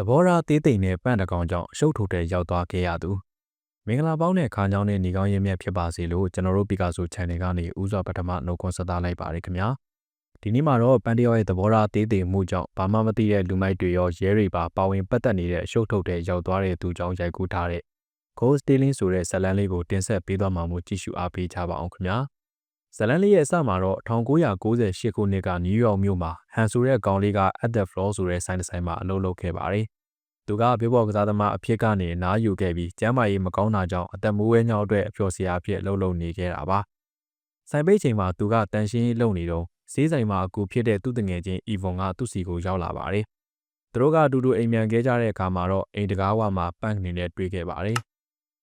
သဘောထားသေးသိမ်တဲ့ပန့်တကောင်ကြောင့်အရှုပ်ထိုးတဲ့ရောက်သွားခဲ့ရသူမင်္ဂလာပေါင်းတဲ့ခါကြောင်းနဲ့ညီကောင်းရင်းမြတ်ဖြစ်ပါစေလို့ကျွန်တော်တို့ပီကာဆို channel ကနေဥစွာပထမနှုတ်ခွန်းဆက်သလိုက်ပါရခင်ဗျာဒီနေ့မှာတော့ပန်တယောရဲ့သဘောထားသေးသိမ်မှုကြောင့်ဘာမှမသိတဲ့လူမိုက်တွေရောရဲတွေပါပါဝင်ပတ်သက်နေတဲ့အရှုပ်ထုတ်တဲ့ရောက်သွားတဲ့သူကြောင့်ရိုက်ကူးထားတဲ့ Ghost Stealing ဆိုတဲ့ဇာတ်လမ်းလေးကိုတင်ဆက်ပေးသွားမှာမို့ကြည့်ရှုအားပေးကြပါအောင်ခင်ဗျာ ဇလန်လေးရဲ့အစမှာတော့1998ခုနှစ်ကနယူးယောက်မြို့မှာဟန်ဆိုတဲ့ကောင်လေးက At the Floor ဆိုတဲ့ဆိုင်တစ်ဆိုင်မှာအလုပ်လုပ်ခဲ့ပါတယ်။သူကပြောပေါ်ကစားသမားအဖြစ်ကနေအနားယူခဲ့ပြီးကျမ်းမာရေးမကောင်းတာကြောင့်အသက်မွေးဝဲညောင်းအတွက်အဖျော်စရာအဖြစ်အလုပ်လုပ်နေခဲ့တာပါ။ဆိုင်ပိတ်ချိန်မှာသူကတန်ရှင်းရေးလုပ်နေတော့ဈေးဆိုင်မှာအကူဖြစ်တဲ့သူ့တငယ်ချင်းအီဗွန်ကသူ့စီကိုရောက်လာပါတယ်။သူတို့ကအတူတူအိမ်မြန်ခဲ့ကြတဲ့အခါမှာတော့အိမ်တကားဝမှာပန့်အနေနဲ့တွေ့ခဲ့ပါတယ်။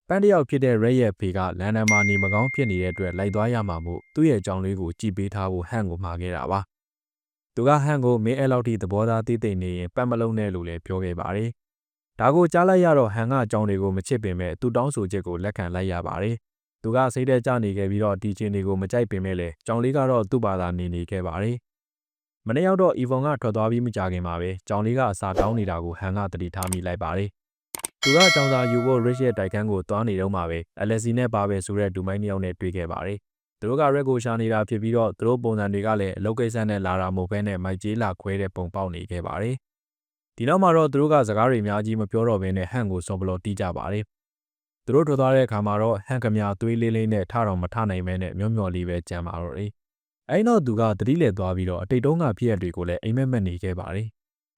ပန်းတယောက်ဖြစ်တဲ့ Red ရဲ့ဖေကလန်ဒန်မှာနေမကောင်းဖြစ်နေတဲ့အတွက်လိုက်သွားရမှာမို့သူ့ရဲ့ကြောင်လေးကိုကြည်ပေးထားဖို့ဟန်ကိုမှာခဲ့တာပါ။သူကဟန်ကိုမင်းအဲ့လောက်ထိသဘောထားသိသိနေရင်ပတ်မလုံးနဲ့လို့လည်းပြောခဲ့ပါတယ်။ဒါကိုကြားလိုက်ရတော့ဟန်ကကြောင်တွေကိုမချစ်ပင်မဲ့သူ့တောင်းဆိုချက်ကိုလက်ခံလိုက်ရပါတယ်။သူကစိတ်ထဲကျနေခဲ့ပြီးတော့ဒီချင်းတွေကိုမကြိုက်ပင်မဲ့လေကြောင်လေးကတော့သူ့ဘာသာနေနေခဲ့ပါတယ်။မနေ့ရောက်တော့အီဗွန်ကထွက်သွားပြီးမကြခင်မှာပဲကြောင်လေးကအစာတောင်းနေတာကိုဟန်ကတတိထားမိလိုက်ပါတယ်။ သူကကြောင်စာယူဖို့ Rich ရဲ့တိုက်ခန်းကိုသွားနေတော့မှပဲ Alexi နဲ့ပါပဲဆိုတဲ့ဒူမိုင်းနှစ်ယောက်နဲ့တွေ့ခဲ့ပါတယ်။သူတို့က Red ကိုရှာနေတာဖြစ်ပြီးတော့သူတို့ပုံစံတွေကလည်းအလုပ်ကိစ္စနဲ့လာတာမဟုတ်ဘဲနဲ့မိုက်ကြီးလာခွဲတဲ့ပုံပေါက်နေခဲ့ပါတယ်။ဒီနောက်မှာတော့သူတို့ကစကားတွေအများကြီးမပြောတော့ဘဲနဲ့ဟန်ကိုစော်ဘလော်တီးကြပါတယ်။သူတို့ထွက်သွားတဲ့အခါမှာတော့ဟန်ကမြသွေးလေးလေးနဲ့ထတော့မထနိုင်မဲနဲ့မျောမျောလေးပဲကြံပါတော့တယ်။အဲဒီတော့သူကတတိလေသွားပြီးတော့အတိတ်တုန်းကဖြစ်ရတွေကိုလည်းအိမ်မက်မက်နေခဲ့ပါတယ်။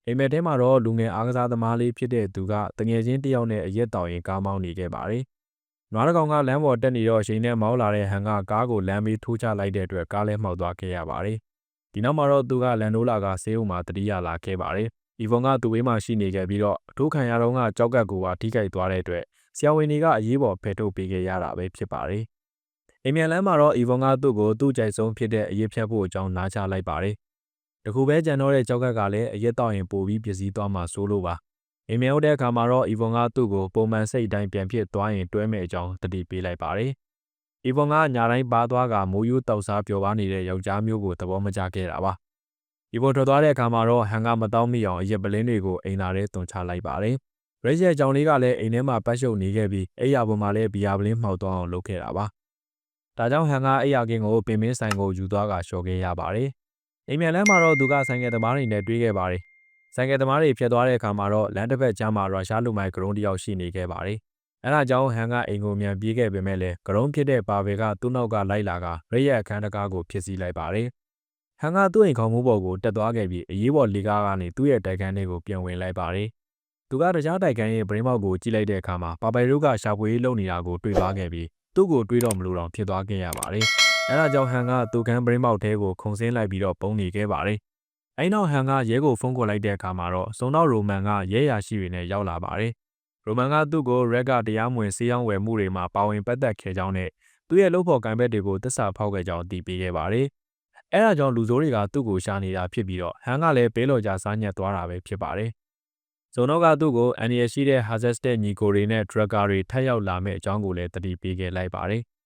အိမ်မက်ထဲမှာတော့လူငယ်အားကစားသမားလေးဖြစ်တဲ့သူကတငယ်ချင်းတယောက်နဲ့အရက်တောင်ရင်ကားမောင်းနေခဲ့ပါတယ်။နွားတကောင်ကလမ်းပေါ်တက်နေတော့ချိန်နဲ့မောင်းလာတဲ့ဟန်ကကားကိုလမ်းဘေးထိုးချလိုက်တဲ့အတွက်ကားလဲမှောက်သွားခဲ့ရပါတယ်။ဒီနောက်မှာတော့သူကလန်ဒိုလာကဆေးရုံမှာတတိယလာခဲ့ပါတယ်။အီဗွန်ကသူ့ဝေးမှာရှိနေခဲ့ပြီးတော့အထိုးခံရတော့ကကြောက်ကတ်ကိုပါထိခိုက်သွားတဲ့အတွက်ဆရာဝန်တွေကအရေးပေါ်ဖယ်ထုတ်ပေးခဲ့ရတာပဲဖြစ်ပါတယ်။အိမ်မြန်လမ်းမှာတော့အီဗွန်ကသူ့ကိုသူ့ကြိုက်ဆုံးဖြစ်တဲ့အရေးဖြတ်ဖို့အကြောင်းနားချလိုက်ပါတယ် တခုပဲကြံတော့တဲ့ကြောက်ကက်ကလည်းအရက်တော့ရင်ပိုပြီးပျက်စီးသွားမှဆိုးလို့ပါအိမ်မဲဟုတ်တဲ့အခါမှာတော့အီဗွန်ကသူ့ကိုပုံမှန်စိတ်တိုင်းပြန်ဖြစ်သွားရင်တွဲမဲ့အကြောင်းတတိပေးလိုက်ပါတယ်အီဗွန်ကညာတိုင်းပါသွားကမိုးယူတောက်စားပျော်ပါနေတဲ့ယောက်ျားမျိုးကိုသဘောမကျခဲ့တာပါအီဗွန်ထွက်သွားတဲ့အခါမှာတော့ဟန်ကမတောင်းမိအောင်အရက်ပလင်းတွေကိုအိမ်သာထဲတွန်ချလိုက်ပါတယ်ရစ်ရဲ့ကြောင်လေးကလည်းအိမ်ထဲမှာပတ်ရှုပ်နေခဲ့ပြီးအိယာပေါ်မှာလည်းဘီယာပလင်းမှောက်သွားအောင်လုပ်ခဲ့တာပါဒါကြောင့်ဟန်ကအိယာကင်းကိုပင်မင်းဆိုင်ကိုယူသွားကလျှော်ခဲ့ရပါတယ် အိမ်မြန်လမ်းမှာတော့သူကဆိုင်ကယ်သမားတွေနဲ့တွေ့ခဲ့ပါတယ်။ဆိုင်ကယ်သမားတွေဖြတ်သွားတဲ့အခါမှာတော့လမ်းတစ်ဖက်ကျမ်းမှာရုရှားလူမိုက်ကရုံးတယောက်ရှိနေခဲ့ပါတယ်။အဲဒါကြောင့်ဟန်ကအိမ်ကိုမြန်ပြေးခဲ့ပေမဲ့လည်းကရုံးဖြစ်တဲ့ပါဘယ်ကသူ့နောက်ကလိုက်လာကရရက်အခန်းတကားကိုဖြစ်စည်းလိုက်ပါတယ်။ဟန်ကသူ့အိမ်ခေါင်းမိုးပေါ်ကိုတက်သွားခဲ့ပြီးအရေးပေါ်လေကားကနေသူ့ရဲ့တိုက်ခန်းလေးကိုပြန်ဝင်လိုက်ပါတယ်။သူကတခြားတိုက်ခန်းရဲ့ပရင်းပေါက်ကိုကြည့်လိုက်တဲ့အခါမှာပါပိုင်တို့ကရှာဖွေရေးလုပ်နေတာကိုတွေ့သွားခဲ့ပြီးသူ့ကိုတွေးတော့မလို့တော့ဖြစ်သွားခဲ့ရပါတယ်။ အဲဒါကြောင့်ဟန်ကသူကန်းပရင်းပေါက်ထဲကိုခုန်ဆင်းလိုက်ပြီးတော့ပုံနေခဲ့ပါတယ်။အဲဒီနောက်ဟန်ကရဲကိုဖုန်းခေါ်လိုက်တဲ့အခါမှာတော့စုံတော့ရိုမန်ကရဲရရှိတွေနဲ့ရောက်လာပါတယ်။ရိုမန်ကသူ့ကိုရက်ကတရားမဝင်စေးရောင်းဝယ်မှုတွေမှာပါဝင်ပတ်သက်ခဲ့ကြောင်းနဲ့သူ့ရဲ့လုပ်ဖော်ကိုင်ဘက်တွေကိုတစ္ဆာဖောက်ခဲ့ကြောင်းသိပေးခဲ့ပါတယ်။အဲဒါကြောင့်လူဆိုးတွေကသူ့ကိုရှာနေတာဖြစ်ပြီးတော့ဟန်ကလည်းဘေးလော်ကြစားညက်သွားတာပဲဖြစ်ပါတယ်။ဇုံတော့ကသူ့ကိုအန်ရီယရှိတဲ့ Hazard ညီကိုတွေနဲ့ Tracker တွေထပ်ရောက်လာမဲ့အကြောင်းကိုလည်းတတိပေးခဲ့လိုက်ပါတယ်။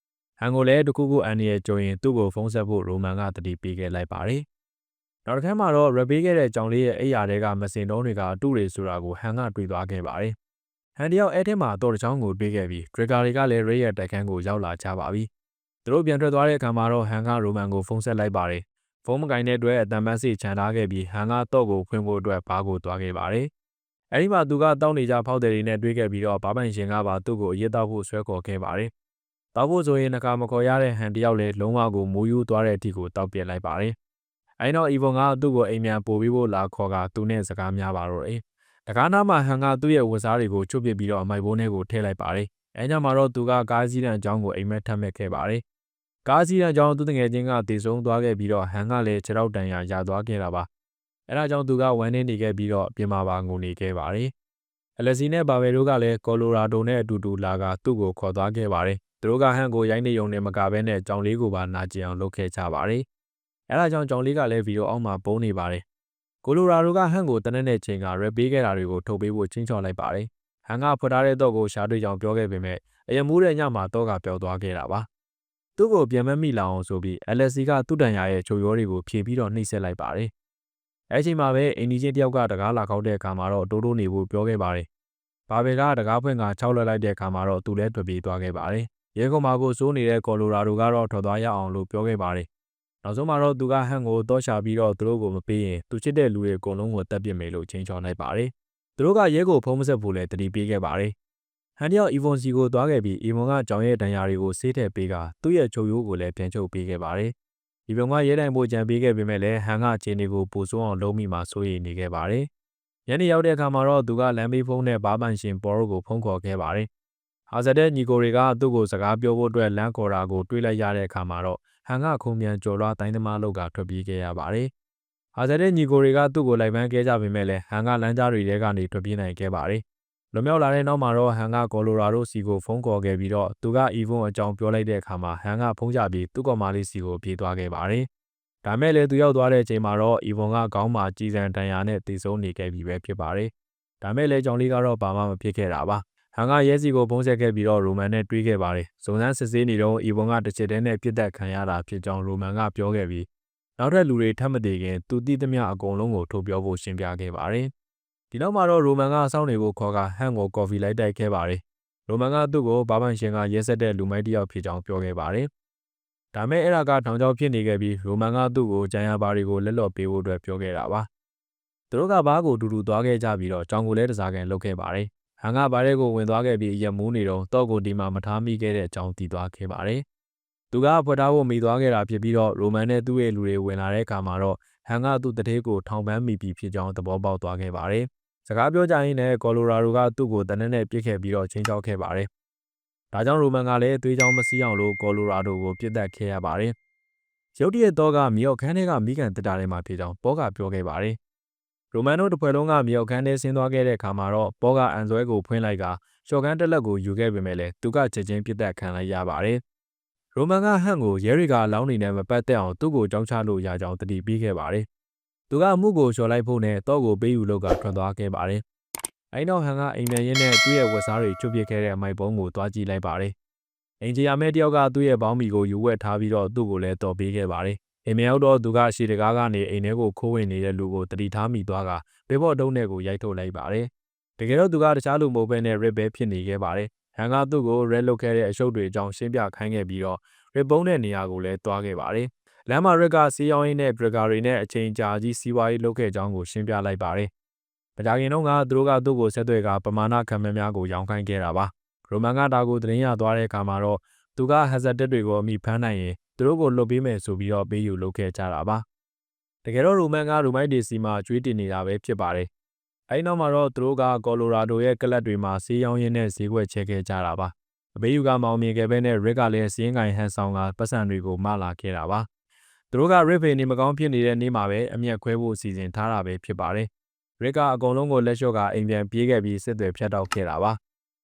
ဟန်ကိုလည်းတခုခုအန်ဒီရဲ့ကြုံရင်သူ့ကိုဖုန်းဆက်ဖို့ရိုမန်ကတတိပေးခဲ့လိုက်ပါတယ်။နောက်တစ်ခါမှတော့ရပေးခဲ့တဲ့ကြောင်လေးရဲ့အိယာတွေကမစင်တုံးတွေကအတုတွေဆိုတာကိုဟန်ကတွေးသွားခဲ့ပါတယ်။ဟန်တယောက်အဲထဲမှာတော့တချောင်းကိုတွေးခဲ့ပြီးထရစ်ကာတွေကလည်းရေးရဲ့တိုက်ခန်းကိုရောက်လာကြပါပြီ။သူတို့ပြန်ထွက်သွားတဲ့အခါမှာတော့ဟန်ကရိုမန်ကိုဖုန်းဆက်လိုက်ပါတယ်။ဖုန်းမကင်တဲ့အတွက်အတန်ပန်းစီချန်ထားခဲ့ပြီးဟန်ကတော့ကိုခွင့်ဖို့အတွက်ဘားကိုသွားခဲ့ပါတယ်။အဲဒီမှာသူကတောင်းနေကြဖောက်တယ်တွေနဲ့တွေးခဲ့ပြီးတော့ဘာပိုင်ရှင်ကပါသူ့ကိုအရေးတောက်ဖို့ဆွဲခေါ်ခဲ့ပါတယ်။ တောက်ဖို့ဆိုရင်နှခါမခေါ်ရတဲ့ဟန်တယောက်လည်းလုံးဝကိုမိုးယူသွားတဲ့အထိကိုတောက်ပြစ်လိုက်ပါတယ်။အဲဒီတော့အီဗွန်ကသူ့ကိုအိမ်မြန်ပို့ပြီးဖို့လာခေါ်ကသူနဲ့စကားများပါတော့တယ်။တကားနားမှာဟန်ကသူ့ရဲ့ဝတ်စားတွေကိုချွတ်ပစ်ပြီးတော့အမိုက်ဘိုးနဲ့ကိုထည့်လိုက်ပါတယ်။အဲညမှာတော့သူကကားစည်းတံအကြောင်းကိုအိမ်မက်ထပ်မဲ့ခဲ့ပါတယ်။ကားစည်းတံအကြောင်းသူတငယ်ချင်းကတည်ဆုံသွားခဲ့ပြီးတော့ဟန်ကလည်းခြေထောက်တန်ရာရသွားခဲ့တာပါ။အဲဒါကြောင့်သူကဝမ်းနေနေခဲ့ပြီးတော့ပြင်မာပါငုံနေခဲ့ပါတယ်။အလက်စီနဲ့ဘာဘယ်တို့ကလည်းကော်လိုရာဒိုနဲ့အတူတူလာကသူ့ကိုခေါ်သွားခဲ့ပါတယ်။ သူတို့ကဟန်ကိုရိုက်နေုံနဲ့မကဘဲနဲ့ကြောင်လေးကိုပါနာကျင်အောင်လုပ်ခဲ့ကြပါတယ်။အဲဒါကြောင့်ကြောင်လေးကလည်းဗီဒီယိုအောက်မှာပုံနေပါတယ်။ကိုလိုရာဒိုကဟန်ကိုတနက်နဲ့ချိန်ကရက်ပေးခဲ့တာတွေကိုထုတ်ပေးဖို့ချင်းချော်လိုက်ပါတယ်။ဟန်ကဖွက်ထားတဲ့တော့ကိုရှားတွေ့ကြောင်ပြောခဲ့ပေမဲ့အယမူးတဲ့ညမှာတော့ကပျောက်သွားခဲ့တာပါ။သူ့ကိုပြန်မမိလာအောင်ဆိုပြီး LSC ကသူ့တန်ရာရဲ့ချိုရိုးတွေကိုဖြေပြီးတော့နှိမ့်ဆက်လိုက်ပါတယ်။အဲအချိန်မှာပဲအိမ်နီးချင်းတယောက်ကတကားလာခောက်တဲ့အခါမှာတော့တိုးတိုးနေဖို့ပြောခဲ့ပါတယ်။ဘာဘယ်ကတကားဖွင့်က6လွှတ်လိုက်တဲ့အခါမှာတော့သူလည်းထွက်ပြေးသွားခဲ့ပါတယ်။ ရဲကုန်းမာကိုစိုးနေတဲ့ကော်လိုရာဒိုကတော့ထွက်သွားရအောင်လို့ပြောခဲ့ပါတယ်။နောက်ဆုံးမှာတော့သူကဟန်ကိုတောချပြီးတော့သူတို့ကိုမပေးရင်သူချစ်တဲ့လူတွေအကုန်လုံးကိုတပ်ပစ်မယ်လို့ချိန်ချော်လိုက်ပါတယ်။သူတို့ကရဲကိုဖုံးမဆက်ဖို့လည်းတတိပေးခဲ့ပါတယ်။ဟန်တယောက်အီဗွန်စီကိုသွားခဲ့ပြီးအီဗွန်ကကြောင်ရဲ့ဒဏ်ရာတွေကိုဆေးထည့်ပေးကသူ့ရဲ့ချုပ်ရိုးကိုလည်းပြန်ချုပ်ပေးခဲ့ပါတယ်။ဒီပုံကရဲတိုင်ဖို့ကြံပေးခဲ့ပေမဲ့လည်းဟန်ကခြေနေကိုပိုဆိုးအောင်လုံးမိမှစိုးရိမ်နေခဲ့ပါတယ်။ညနေရောက်တဲ့အခါမှာတော့သူကလမ်းဘေးဖုန်းနဲ့ဘားပန်ရှင်ပေါ်ရိုကိုဖုန်းခေါ်ခဲ့ပါတယ်။ ဟာဇက်တဲ့ညီကိုတွေကသူ့ကိုစကားပြောဖို့အတွက်လမ်းခေါ်တာကိုတွေးလိုက်ရတဲ့အခါမှာတော့ဟန်ကခုံမြန်ကြော်လွှားတိုင်းသမားလောက်ကထွက်ပြေးခဲ့ရပါတယ်။ဟာဇက်တဲ့ညီကိုတွေကသူ့ကိုလိုက်ပန်းခဲ့ကြပေမဲ့လည်းဟန်ကလမ်းကြားတွေထဲကနေထွက်ပြေးနိုင်ခဲ့ပါတယ်။လွန်မြောက်လာတဲ့နောက်မှာတော့ဟန်ကကော်လိုရာဒိုစီကိုဖုန်းခေါ်ခဲ့ပြီးတော့သူကအီဗွန်အကြောင်းပြောလိုက်တဲ့အခါမှာဟန်ကဖုန်းချပြီးသူ့ကောင်မလေးစီကိုပြေးသွားခဲ့ပါတယ်။ဒါမဲ့လည်းသူရောက်သွားတဲ့အချိန်မှာတော့အီဗွန်ကခေါင်းမှာကြီးစံတန်ရာနဲ့တည်ဆုံးနေခဲ့ပြီပဲဖြစ်ပါတယ်။ဒါမဲ့လည်းကြောင်လေးကတော့ဘာမှမဖြစ်ခဲ့တာပါ။ ဟန်ကရဲစီကိုဖုန်းဆက်ခဲ့ပြီးတော့ရိုမန်နဲ့တွေးခဲ့ပါတယ်။ဇုံစမ်းစစ်ဆေးနေတော့အီဗွန်ကတစ်ချက်တည်းနဲ့ပြစ်တက်ခံရတာဖြစ်ကြောင်းရိုမန်ကပြောခဲ့ပြီးနောက်ထပ်လူတွေထပ်မသေးခင်သူတိသမျှအကုန်လုံးကိုထုတ်ပြောဖို့ရှင်းပြခဲ့ပါတယ်။ဒီနောက်မှာတော့ရိုမန်ကစောင့်နေဖို့ခေါ်ကဟန်ကိုကော်ဖီလိုက်တိုက်ခဲ့ပါတယ်။ရိုမန်ကသူ့ကိုဘာပန်ရှင်ကရဲဆက်တဲ့လူမိုက်တစ်ယောက်ဖြစ်ကြောင်းပြောခဲ့ပါတယ်။ဒါမဲ့အဲ့ဒါကထောင်ချောက်ဖြစ်နေခဲ့ပြီးရိုမန်ကသူ့ကိုဂျန်ယာဘာတွေကိုလက်လော့ပေးဖို့အတွက်ပြောခဲ့တာပါ။သူတို့ကဘားကိုတူတူသွားခဲ့ကြပြီးတော့ကြောင်ကိုလည်းတစားကန်လုပ်ခဲ့ပါတယ်။ ဟန်ကဘားတဲ့ကိုဝင်သွားခဲ့ပြီးရက်မူးနေတော့တော့ကိုဒီမှာမထားမိခဲ့တဲ့အကြောင်းသိသွားခဲ့ပါတယ်။သူကဖွက်ထားဖို့မိသွားခဲ့တာဖြစ်ပြီးတော့ရိုမန်နဲ့သူ့ရဲ့လူတွေဝင်လာတဲ့အခါမှာတော့ဟန်ကသူ့တတိကိုထောင်ပန်းမိပြီးဖြစ်ကြောင်းသဘောပေါက်သွားခဲ့ပါတယ်။စကားပြောကြရင်းနဲ့ကော်လိုရာဒိုကသူ့ကိုတနက်နဲ့ပြစ်ခဲ့ပြီးတော့ချင်းချောက်ခဲ့ပါတယ်။ဒါကြောင့်ရိုမန်ကလည်းသွေးချောင်းမစီးအောင်လို့ကော်လိုရာဒိုကိုပြစ်တက်ခဲ့ရပါတယ်။ရုတ်တရက်တော့ကမြေောက်ခန်းထဲကမိကန်တက်တာထဲမှာဖြစ်ကြောင်းပေါကပြောခဲ့ပါတယ်။ ရိုမန်တို့တစ်ဖွဲ့လုံးကမြေောက်ခန်းထဲဆင်းသွားခဲ့တဲ့အခါမှာတော့ပေါကအန်ဇွဲကိုဖွင့်လိုက်ကရှော့ခန်းတက်လက်ကိုယူခဲ့ပေမဲ့လည်းသူကချက်ချင်းပြစ်တက်ခံလိုက်ရပါတယ်။ရိုမန်ကဟန်ကိုရဲရီကအလောင်းနေနဲ့မပတ်သက်အောင်သူ့ကိုကြောင်းချလို့ရကြောင်းတတိပေးခဲ့ပါတယ်။သူကအမှုကိုလျှော်လိုက်ဖို့နဲ့တော့ကိုပေးယူလို့ကထွက်သွားခဲ့ပါတယ်။အဲဒီနောက်ဟန်ကအိမ်မက်ရင်းနဲ့သူ့ရဲ့ဝက်စားတွေချွတ်ပစ်ခဲ့တဲ့မိုက်ပုံးကိုတွားကြည့်လိုက်ပါတယ်။အင်ဂျီယာမဲတယောက်ကသူ့ရဲ့ဘောင်းမီကိုယူဝက်ထားပြီးတော့သူ့ကိုလည်းတော်ပေးခဲ့ပါတယ်။ အိမ်မရောက်တော့သူကရှေတကားကနေအိမ်ထဲကိုခိုးဝင်နေတဲ့လူကိုတတိထားမိသွားကဘေးဘော့တုံးနဲ့ကိုရိုက်ထုတ်လိုက်ပါတယ်။တကယ်တော့သူကတခြားလူမဟုတ်ဘဲနဲ့ red ပဲဖြစ်နေခဲ့ပါတယ်။ဟန်ကသူ့ကို red လုတ်ခဲ့တဲ့အရှုပ်တွေအကြောင်းရှင်းပြခိုင်းခဲ့ပြီးတော့ red ပုံးတဲ့နေရာကိုလည်းတွားခဲ့ပါတယ်။လမ်းမှာ red ကစီးရောင်းရင်းနဲ့ဘရဂါတွေနဲ့အချိန်ကြာကြီးစီးပွားရေးလုပ်ခဲ့ကြောင်းကိုရှင်းပြလိုက်ပါတယ်။မကြခင်တော့ကသူတို့ကသူ့ကိုဆက်သွယ်ကပမာဏခံမှန်းများကိုရောင်းခိုင်းခဲ့တာပါ။ရိုမန်ကဒါကိုသတင်းရသွားတဲ့အခါမှာတော့သူကဟက်ဇက်တက်တွေကိုအမိဖမ်းနိုင်ရင် သူတို့ကိုလွတ်ပေးမယ်ဆိုပြီးတော့ပေးယူလုပ်ခဲ့ကြတာပါတကယ်တော့ရိုမန်ကရိုမိုက်ဒေစီမှာကျွေးတင်နေတာပဲဖြစ်ပါတယ်အဲဒီနောက်မှာတော့သူတို့ကကော်လိုရာဒိုရဲ့ကလပ်တွေမှာဆေးရောင်းရင်းနဲ့ဈေးကွက်ချဲခဲ့ကြတာပါအဘေးယူကမောင်မြင်ခဲ့ပဲနဲ့ရစ်ကလည်းစင်းကင်ဟန်ဆောင်ကပတ်စံတွေကိုမလာခဲ့တာပါသူတို့ကရစ်ဖေနေမကောင်းဖြစ်နေတဲ့နေ့မှာပဲအမျက်ခွဲဖို့စီစဉ်ထားတာပဲဖြစ်ပါတယ်ရစ်ကအကုန်လုံးကိုလက်လျှော့ကအိမ်ပြန်ပြေးခဲ့ပြီးစစ်တွေဖြတ်တောက်ခဲ့တာပါ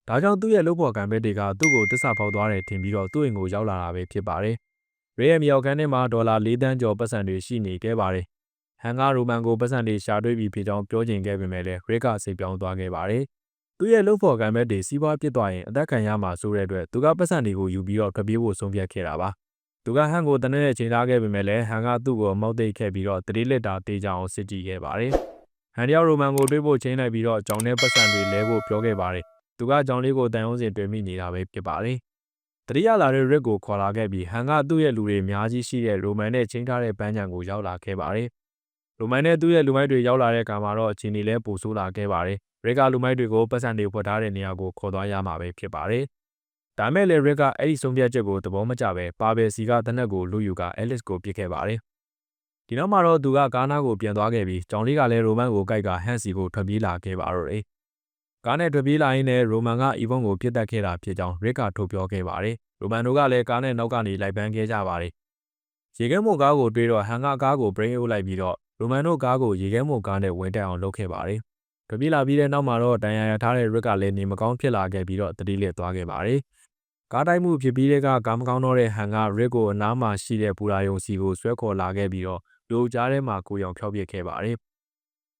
ဒါကြောင့်သူ့ရဲ့လုပ်ဖော်ကံဘက်တွေကသူ့ကိုတစ္ဆာဖောက်သွားတယ်ထင်ပြီးတော့သူ့အိမ်ကိုရောက်လာတာပဲဖြစ်ပါတယ်။ ရေရဲ့မြောက်ခန်းထဲမှာဒေါ်လာ၄တန်းကျော်ပတ်စံတွေရှိနေခဲ့ပါတယ်။ဟန်ကရိုမန်ကိုပတ်စံတွေရှာတွေ့ပြီးဖြစ်ကြောင်းပြောချင်ခဲ့ပေမဲ့လည်းရစ်ကစိတ်ပြောင်းသွားခဲ့ပါတယ်။သူ့ရဲ့လုပ်ဖော်ကံဘက်တွေစီးပွားဖြစ်သွားရင်အသက်ခံရမှာဆိုတဲ့အတွက်သူကပတ်စံတွေကိုယူပြီးတော့ထွက်ပြေးဖို့ဆုံးဖြတ်ခဲ့တာပါ။သူကဟန်ကိုတနက်နဲ့ချိန်ထားခဲ့ပေမဲ့လည်းဟန်ကသူ့ကိုမောက်သိပ်ခဲ့ပြီးတော့တတိလက်တာတေးကြအောင်စစ်ကြည့်ခဲ့ပါတယ်။ဟန်တယောက်ရိုမန်ကိုတွေးဖို့ချိန်လိုက်ပြီးတော့ကြောင်နဲ့ပတ်စံတွေလဲဖို့ပြောခဲ့ပါတယ်သူကကြောင်လေးကိုတန်ရုံးစင်တွေ့မိနေတာပဲဖြစ်ပါတယ်။ တတိယလာတဲ့ရစ်ကိုခေါ်လာခဲ့ပြီးဟန်ကသူ့ရဲ့လူတွေအများကြီးရှိတဲ့ရိုမန်နဲ့ချင်းထားတဲ့ပန်းချံကိုရောက်လာခဲ့ပါတယ်။ရိုမန်နဲ့သူ့ရဲ့လူမိုက်တွေရောက်လာတဲ့အခါမှာတော့အချင်းကြီးလဲပိုဆိုးလာခဲ့ပါတယ်။ရစ်ကလူမိုက်တွေကိုပတ်စံတွေဖွက်ထားတဲ့နေရာကိုခေါ်သွားရမှာပဲဖြစ်ပါတယ်။ဒါမဲ့လေရစ်ကအဲ့ဒီဆုံးဖြတ်ချက်ကိုသဘောမကျပဲပါဘယ်စီကတနက်ကိုလူယူကအဲလစ်ကိုပြစ်ခဲ့ပါတယ်။ဒီနောက်မှာတော့သူကကားနားကိုပြန်သွားခဲ့ပြီးကြောင်လေးကလည်းရိုမန်ကိုကြိုက်ကဟန်စီကိုထွက်ပြေးလာခဲ့ပါတော့တယ် ကားနဲ့ထွက်ပြေးလာရင်းနဲ့ရိုမန်ကအီဗွန်ကိုပြစ်တက်ခဲ့တာဖြစ်ကြောင်းရစ်ကထုတ်ပြောခဲ့ပါတယ်။ရိုမန်တို့ကလည်းကားနဲ့နောက်ကနေလိုက်ပန်းခဲ့ကြပါတယ်။ရေခဲမို့ကားကိုတွေးတော့ဟန်ကကားကိုဘရိန်းအိုးလိုက်ပြီးတော့ရိုမန်တို့ကားကိုရေခဲမို့ကားနဲ့ဝင်တက်အောင်လုပ်ခဲ့ပါတယ်။ထွက်ပြေးလာပြီးတဲ့နောက်မှာတော့တန်ရာရထားတဲ့ရစ်ကလည်းနေမကောင်းဖြစ်လာခဲ့ပြီးတော့တတိလက်သွားခဲ့ပါတယ်။ကားတိုက်မှုဖြစ်ပြီးတဲ့ကကားမကောင်းတော့တဲ့ဟန်ကရစ်ကိုအနားမှာရှိတဲ့ပူရာယုံစီကိုဆွဲခေါ်လာခဲ့ပြီးတော့လူကြားထဲမှာကိုရောင်ဖျောက်ပစ်ခဲ့ပါတယ်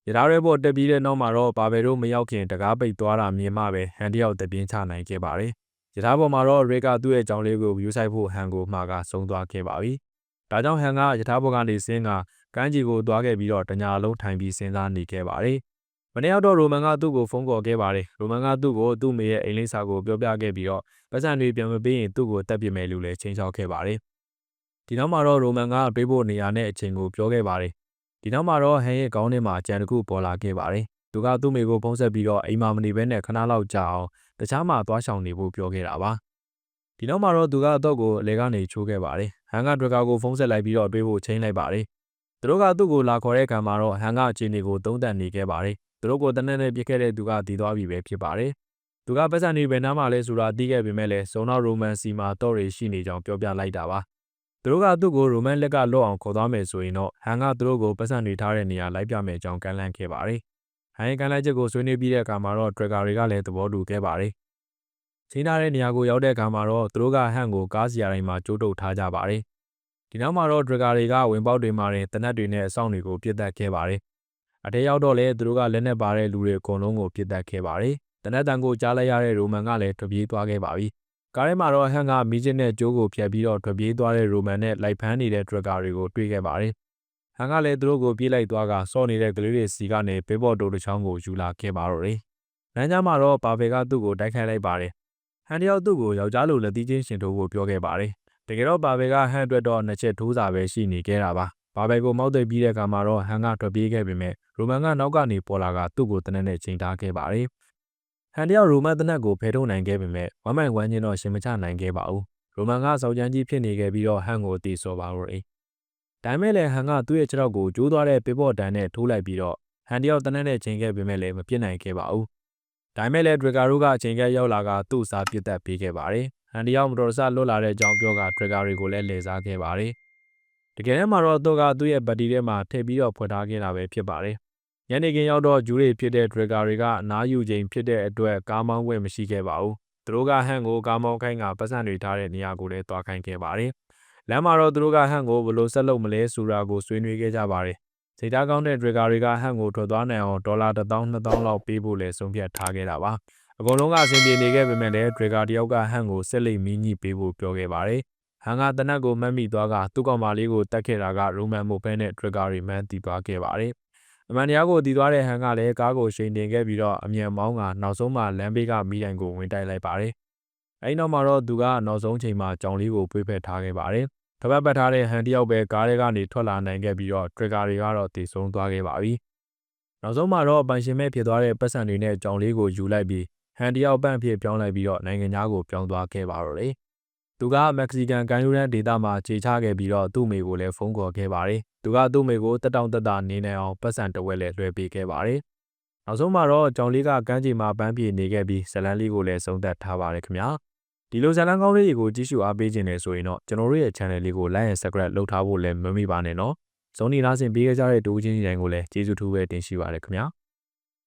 ရထားရဲပေါ်တက်ပြီးတဲ့နောက်မှာတော့ဘာဘယ်တို့မရောက်ခင်တကားပိတ်သွားတာမြင်မှပဲဟန်တယောက်တပြင်းချနိုင်ခဲ့ပါတယ်။ရထားပေါ်မှာတော့ရေကသူ့ရဲ့ကြောင်လေးကိုယူဆိုင်ဖို့ဟန်ကိုမှာကဆုံးသွားခဲ့ပါပြီ။ဒါကြောင့်ဟန်ကရထားပေါ်ကနေဆင်းကကကမ်းခြေကိုသွားခဲ့ပြီးတော့တညာလုံးထိုင်ပြီးစဉ်းစားနေခဲ့ပါတယ်။မနေ့ကတော့ရိုမန်ကသူ့ကိုဖုန်းခေါ်ခဲ့ပါတယ်။ရိုမန်ကသူ့ကိုသူ့မေရဲ့အိမ်လိပ်စာကိုပြောပြခဲ့ပြီးတော့ပတ်စံတွေပြန်မပေးရင်သူ့ကိုတက်ပစ်မယ်လို့လည်းချိန်ချောက်ခဲ့ပါတယ်။ဒီနောက်မှာတော့ရိုမန်ကတွေးဖို့နေရာနဲ့အချိန်ကိုပြောခဲ့ပါတယ်။ ဒီနောက်မှာတော့ဟန်ရဲ့ခေါင်းထဲမှာကြံတစ်ခုပေါ်လာခဲ့ပါတယ်။သူကသူ့မေကိုဖုန်းဆက်ပြီးတော့အိမ်မှာမနေဘဲနဲ့ခဏလောက်ကြာအောင်တခြားမှာသွားရှောင်နေဖို့ပြောခဲ့တာပါ။ဒီနောက်မှာတော့သူကအတော့ကိုအလဲကနေချိုးခဲ့ပါတယ်။ဟန်ကဒရကာကိုဖုန်းဆက်လိုက်ပြီးတော့တွေးဖို့ချိန်လိုက်ပါတယ်။သူတို့ကသူ့ကိုလာခေါ်တဲ့အခါမှာတော့ဟန်ကအခြေအနေကိုသုံးသပ်နေခဲ့ပါတယ်။သူတို့ကိုတနက်နဲ့ပြစ်ခဲ့တဲ့သူကတည်သွားပြီပဲဖြစ်ပါတယ်။သူကပတ်စံနေဘယ်နားမှာလဲဆိုတာသိခဲ့ပေမဲ့လည်းဇုံနောက်ရိုမန်စီမှာတော့တွေရှိနေကြောင်းပြောပြလိုက်တာပါ။ သူတို့ကသူ့ကိုရိုမန်လက်ကလွတ်အောင်ခေါ်သွားမယ်ဆိုရင်တော့ဟန်ကသူတို့ကိုပတ်စံတွေထားတဲ့နေရာလိုက်ပြမယ်အကြောင်းကန့်လန့်ခဲ့ပါတယ်။ဟန်ရဲ့ကန့်လန့်ချက်ကိုဆွေးနွေးပြီးတဲ့အခါမှာတော့ထရကာတွေကလည်းသဘောတူခဲ့ပါတယ်။ချိန်ထားတဲ့နေရာကိုရောက်တဲ့အခါမှာတော့သူတို့ကဟန်ကိုကားစီယာတိုင်းမှာကြိုးတုပ်ထားကြပါတယ်။ဒီနောက်မှာတော့ဒရကာတွေကဝင်ပေါက်တွေမှာတင်တနက်တွေနဲ့အဆောင်တွေကိုပြစ်တက်ခဲ့ပါတယ်။အထဲရောက်တော့လေသူတို့ကလက်နဲ့ပါတဲ့လူတွေအကုန်လုံးကိုပြစ်တက်ခဲ့ပါတယ်။တနက်တန်ကိုကြားလိုက်ရတဲ့ရိုမန်ကလည်းထွက်ပြေးသွားခဲ့ပါပြီ။ ကားထဲမှာတော့ဟန်ကမီးချစ်နဲ့ကြိုးကိုဖြတ်ပြီးတော့ထွက်ပြေးသွားတဲ့ရိုမန်နဲ့လိုက်ဖမ်းနေတဲ့ဒရကာတွေကိုတွေ့ခဲ့ပါတယ်။ဟန်ကလည်းသူတို့ကိုပြေးလိုက်သွားကစော့နေတဲ့ကလေးတွေစီကနေဘေးဘော်တိုတစ်ချောင်းကိုယူလာခဲ့ပါတော့တယ်။လမ်းကြားမှာတော့ပါဖေကသူ့ကိုတိုက်ခိုက်လိုက်ပါတယ်။ဟန်တယောက်သူ့ကိုယောက်ျားလိုလက်သီးချင်းရှင်ထိုးဖို့ပြောခဲ့ပါတယ်။တကယ်တော့ပါဖေကဟန်အတွက်တော့နှစ်ချက်ထိုးစာပဲရှိနေခဲ့တာပါ။ပါဖေကိုမောက်သိပ်ပြီးတဲ့အခါမှာတော့ဟန်ကထွက်ပြေးခဲ့ပေမဲ့ရိုမန်ကနောက်ကနေပေါ်လာကသူ့ကိုတနက်နဲ့ချိန်ထားခဲ့ပါတယ်။ ဟန်တယောက်ရိုမန်တနက်ကိုဖယ်ထုတ်နိုင်ခဲ့ပေမဲ့ဝမ်းမိုင်ဝမ်းချင်းတော့ရှင်မချနိုင်ခဲ့ပါဘူး။ရိုမန်ကစောက်ချမ်းကြီးဖြစ်နေခဲ့ပြီးတော့ဟန်ကိုအတီးစော်ပါတော့တယ်။ဒါမဲ့လည်းဟန်ကသူ့ရဲ့ခြေထောက်ကိုကျိုးသွားတဲ့ပေပေါ့တန်နဲ့ထိုးလိုက်ပြီးတော့ဟန်တယောက်တနက်နဲ့ချိန်ခဲ့ပေမဲ့လည်းမပြစ်နိုင်ခဲ့ပါဘူး။ဒါမဲ့လည်းဒရကာတို့ကအချိန်ကရောက်လာကသူ့စားပစ်သက်ပေးခဲ့ပါတယ်။ဟန်တယောက်မတော်တဆလွတ်လာတဲ့အကြောင်းပြောကဒရကာတွေကိုလည်းလှည့်စားခဲ့ပါတယ်။တကယ်တမ်းမှာတော့သူကသူ့ရဲ့ဘတ်တီထဲမှာထည့်ပြီးတော့ဖွက်ထားခဲ့တာပဲဖြစ်ပါတယ်။ ညနေခင်းရောက်တော့ဂျူးတွေဖြစ်တဲ့ဒရကာတွေကအနားယူချိန်ဖြစ်တဲ့အတွက်ကားမောင်းခွင့်မရှိခဲ့ပါဘူး။သူတို့ကဟန်ကိုကားမောင်းခိုင်းကပတ်စံတွေထားတဲ့နေရာကိုလည်းတွားခိုင်းခဲ့ပါတယ်။လမ်းမှာတော့သူတို့ကဟန်ကိုဘယ်လိုဆက်လုပ်မလဲဆိုတာကိုဆွေးနွေးခဲ့ကြပါတယ်။စိတ်ထားကောင်းတဲ့ဒရကာတွေကဟန်ကိုထွက်သွားနိုင်အောင်ဒေါ်လာ1000 2000လောက်ပေးဖို့လည်းဆုံးဖြတ်ထားခဲ့တာပါ။အကုန်လုံးကအဆင်ပြေနေခဲ့ပေမဲ့လည်းဒရကာတယောက်ကဟန်ကိုဆက်လက်မီးညှိပေးဖို့ပြောခဲ့ပါတယ်။ဟန်ကတနက်ကိုမှတ်မိသွားကသူ့ကောင်မလေးကိုတတ်ခဲ့တာကရိုမန်မိုဖဲနဲ့ဒရကာတွေမှန်းတည်သွားခဲ့ပါတယ်။ အမှန်တရားကိုတည်သွားတဲ့ဟန်ကလည်းကားကိုရှိန်တင်ခဲ့ပြီးတော့အမြန်မောင်းကနောက်ဆုံးမှလမ်းဘေးကမိတိုင်ကိုဝင်တိုက်လိုက်ပါတယ်။အဲဒီနောက်မှာတော့သူကနောက်ဆုံးချိန်မှာကြောင်လေးကိုပွေးဖက်ထားခဲ့ပါတယ်။ထပ်ပတ်ထားတဲ့ဟန်တယောက်ပဲကားထဲကနေထွက်လာနိုင်ခဲ့ပြီးတော့ထရကာတွေကတော့တည်ဆုံးသွားခဲ့ပါပြီ။နောက်ဆုံးမှာတော့ပိုင်ရှင်မဲ့ဖြစ်သွားတဲ့ပတ်စံတွေနဲ့ကြောင်လေးကိုယူလိုက်ပြီးဟန်တယောက်ပန့်ဖြစ်ပြောင်းလိုက်ပြီးတော့နိုင်ငံသားကိုပြောင်းသွားခဲ့ပါတော့တယ်။ သူကမက္ကဆီကန်ကန်ယူရန်ဒေသမှာခြေချခဲ့ပြီးတော့သူ့မိကိုလည်းဖုန်းခေါ်ခဲ့ပါတယ်။သူကသူ့မိကိုတက်တောင့်တက်တာနေနိုင်အောင်ပတ်စံတဝက်လည်းလွှဲပေးခဲ့ပါတယ်။နောက်ဆုံးမှာတော့ကြောင်လေးကကမ်းခြေမှာပန်းပြေနေခဲ့ပြီးဇလန်လေးကိုလည်းဆုံးသက်ထားပါတယ်ခင်ဗျာ။ဒီလိုဇာတ်လမ်းကောင်းလေးတွေကိုကြည့်ရှုအားပေးခြင်းနဲ့ဆိုရင်တော့ကျွန်တော်တို့ရဲ့ channel လေးကို like and subscribe လုပ်ထားဖို့လည်းမမေ့ပါနဲ့နော်။ဇုံနီလာဆင်ပေးကြတဲ့တူးချင်းတိုင်းကိုလည်းကျေးဇူးထူးပဲတင်ရှိပါရခင်ဗျာ။